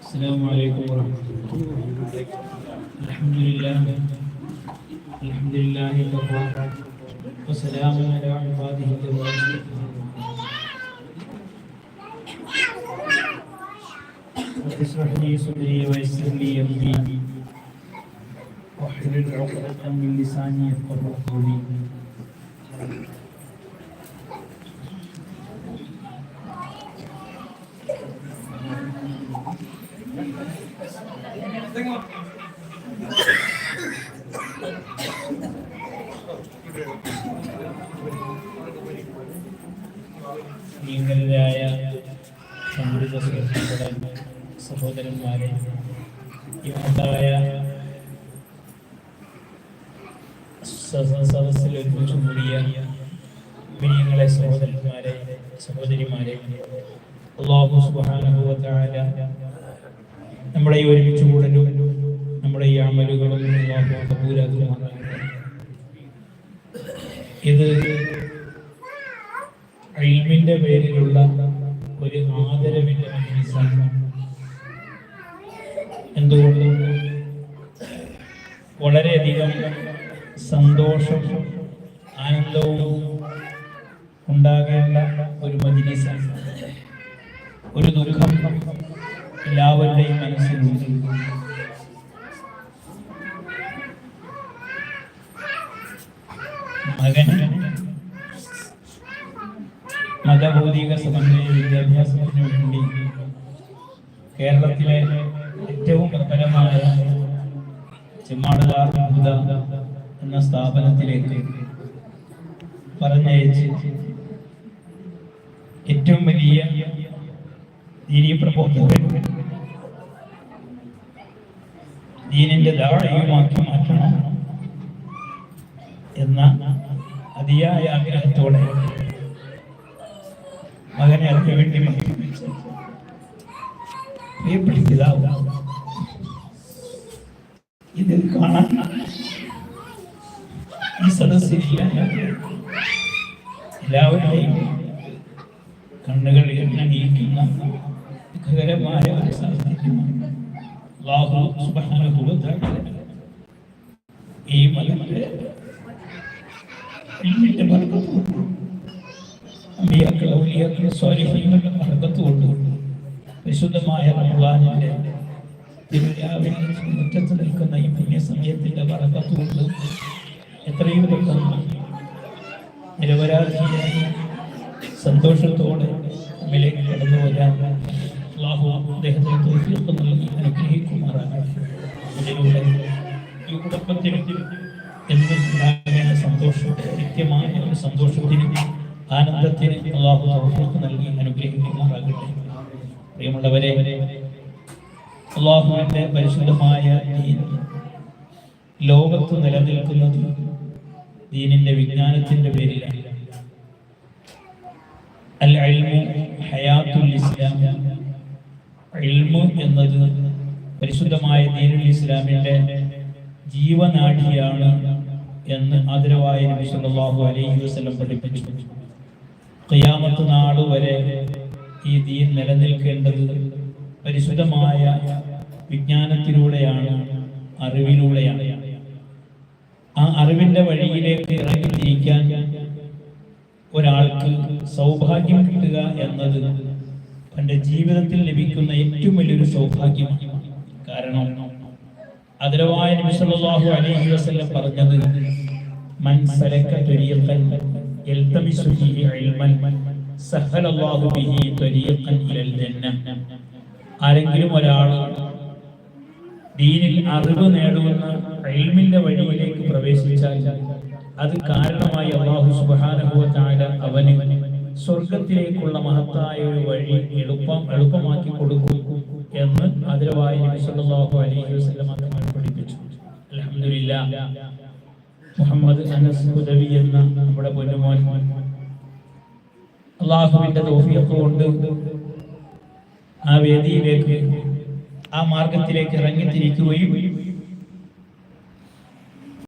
السلام عليكم ورحمة الله. الحمد لله الحمد لله وكفى وسلام على عباده الذين رب اشرح لي صدري ويسر لي امري. واحلل عقدة من لساني يفقهوا قولي. പ്രിയങ്കരായ സമൃദ്ധ സുഹൃത്തുക്കളെ സഹോദരന്മാരെ ഈ മഹത്തായ സ- സദസ്സിൽ ഒരുമിച്ച് കൂടിയ പ്രിയങ്ങളെ സഹോദരന്മാരെ സഹോദരിമാരെ അള്ളാഹു സുബ്ഹാനഹു വ തആല നമ്മുടെ ഈ ഒരുമിച്ച് കൂടലും നമ്മുടെ ഈ അമലുകളും ഇത് അയിമിന്റെ പേരിലുള്ള ഒരു ആദരവിന്റെ മനസ്സാണ്. എന്തുകൊണ്ടും വളരെയധികം സന്തോഷം ആനന്ദവും ഉണ്ടാകേണ്ട ഒരു മജ്ലിസാണ്. ഒരു ദുഃഖം എല്ലാവരുടെയും മനസ്സിലുണ്ട് മകൻ മതഭൗതിക സമന്വയ വിദ്യാഭ്യാസത്തിന് വേണ്ടി കേരളത്തിലെ ഏറ്റവും പ്രബലമായ ചെമ്മാടുകാർ എന്ന സ്ഥാപനത്തിലേക്ക് പറഞ്ഞയച്ച് ഏറ്റവും വലിയ ദീനീ പ്രബോധകൻ ദീനിന്റെ ദാഴയുമാക്കി മാറ്റണം എന്ന അതിയായ ആഗ്രഹത്തോടെ മകനെ അതിനു വേണ്ടി പ്രിയപ്പെട്ട ഇതിൽ കാണാൻ ഈ സദസ്സിലില്ല. എല്ലാവരുടെയും കണ്ണുകൾ എണ്ണീക്കുന്ന ദുഃഖകരമായ ഒരു വ തആല ഈ മകന്റെ ഇൽമിന്റെ ബർക്കത്ത് കൊണ്ട് അമ്പിയാക്കൾ ഔലിയാക്കൾ സ്വാലിഹീങ്ങളുടെ ബർക്കത്ത് കൊണ്ട് വിശുദ്ധമായ റമളാനിന്റെ തിരുരാവിൽ മുറ്റത്ത് നിൽക്കുന്ന ഈ പുണ്യ സമയത്തിന്റെ ബർക്കത്ത് കൊണ്ട് എത്രയും പെട്ടെന്ന് നിരപരാധിയായി സന്തോഷത്തോടെ നമ്മിലേക്ക് കടന്നു വരാൻ അള്ളാഹു അദ്ദേഹത്തിന് തോഫീഖ് നൽകി അനുഗ്രഹിക്കുമാറാകട്ടെ. ഈ കുടുംബത്തിന് എന്നും ഉണ്ടാകേണ്ട സന്തോഷം നിത്യമായ ഒരു സന്തോഷത്തിന് ആനന്ദത്തിന് അള്ളാഹു തൗഫീഖ് നൽകി അനുഗ്രഹിക്കുമാറാകട്ടെ. പ്രിയമുള്ളവരെ അള്ളാഹുവിന്റെ പരിശുദ്ധമായ ലോകത്ത് നിലനിൽക്കുന്നത് ദീനിന്റെ വിജ്ഞാനത്തിന്റെ പേരിലാണ്. ഇസ്ലാം. എന്നത് പരിശുദ്ധമായ ദീനുൽ ഇസ്ലാമിന്റെ ജീവനാഠിയാണ് എന്ന് ആദരവായ നബി സല്ലല്ലാഹു അലൈഹി വസല്ലം പഠിപ്പിച്ചു. ഖിയാമത്ത് നാൾ വരെ ഈ ദീൻ നിലനിൽക്കേണ്ടത് പരിശുദ്ധമായ വിജ്ഞാനത്തിലൂടെയാണ് അറിവിലൂടെയാണ്. ആ അറിവിന്റെ വഴിയിലേക്ക് ഇറങ്ങിത്തിരിക്കാൻ ഒരാൾക്ക് സൗഭാഗ്യം കിട്ടുക എന്നത് തന്റെ ജീവിതത്തിൽ ലഭിക്കുന്ന ഏറ്റവും വലിയൊരു സൗഭാഗ്യമാണ്. കാരണം അതിലവായ നബി സല്ലല്ലാഹു അലൈഹി വസല്ലം പറഞ്ഞത് മൻ സലക ഇൽമൻ സഹലല്ലാഹു ബിഹി തരീഖൻ ഇലൽ ജന്ന ആരെങ്കിലും ഒരാൾ ദീനിൽ അറിവ് നേടുന്ന ഇൽമിന്റെ വഴിയിലേക്ക് പ്രവേശിച്ചാൽ അത് കാരണമായി അള്ളാഹു സുബാനുഭവത്തായ അവന് സ്വർഗത്തിലേക്കുള്ള മഹത്തായ ഒരു വഴി എളുപ്പം എളുപ്പമാക്കി കൊടുക്കും എന്ന് അതിരവായ നബി സല്ലല്ലാഹു അലൈഹി വസല്ലം തങ്ങൾ പഠിപ്പിച്ചു അൽഹംദുലില്ലാ. മുഹമ്മദ് അനസ് ഉദവി എന്ന നമ്മുടെ പൊന്നുമോൻ. അള്ളാഹുവിന്റെ തൗഫീഖ് കൊണ്ട് ആ വേദിയിലേക്ക് ആ മാർഗത്തിലേക്ക് ഇറങ്ങിത്തിരിക്കുകയും